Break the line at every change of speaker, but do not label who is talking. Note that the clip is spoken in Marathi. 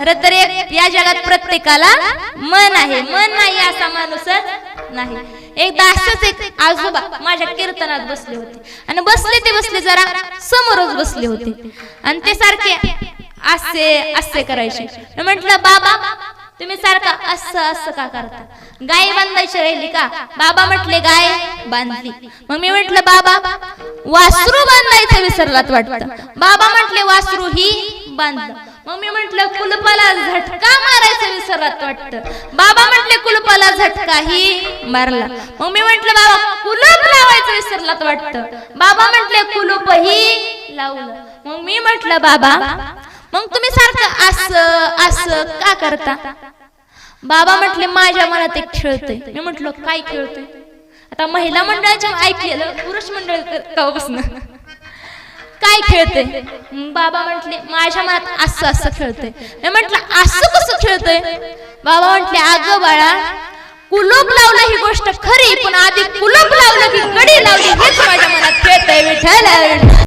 खर तर एक या जगात प्रत्येकाला मन आहे. मन नाही असा माणूसच नाही. एकदा असंच एक आजोबा माझ्या कीर्तनात बसले होते. आणि बसले ते बसले जरा समोरच बसले होते. आणि ते सारखे असे असे करायचे. म्हटलं म्हंटल बाबा तुम्ही सारखं असं असं का करता? गाय बांधायची राहिली का? बाबा म्हटले गाय बांधली. मग मी म्हटलं बाबा वासरू बांधायचं विसरलात वाटतं. बाबा म्हटले वासरू ही बांधलं मग मी म्हंटल कुलपाला झटका मारायचा विसरलात वाटतं बाबा म्हटले कुलपाला झटका ही मारला मग मी म्हंटल बाबा कुलप लावायचं विसरलात वाटतं बाबा म्हटले कुलूप ही लावलं मग मी म्हंटल बाबा मग तुम्ही सारखं असं असं का करता बाबा म्हटले माझ्या मनात एक खेळतोय मी म्हटलं काय खेळतोय आता महिला मंडळाच्या ऐकलेलं पुरुष मंडळ कवापासून काय खेळते. बाबा म्हटले माझ्या मनात असं असं खेळते मी म्हटलं असं कसं खेळतोय? बाबा म्हटले अगं बाळा कुलूप लावलं ही गोष्ट खरी पण आधी कुलूप लावलं की कडी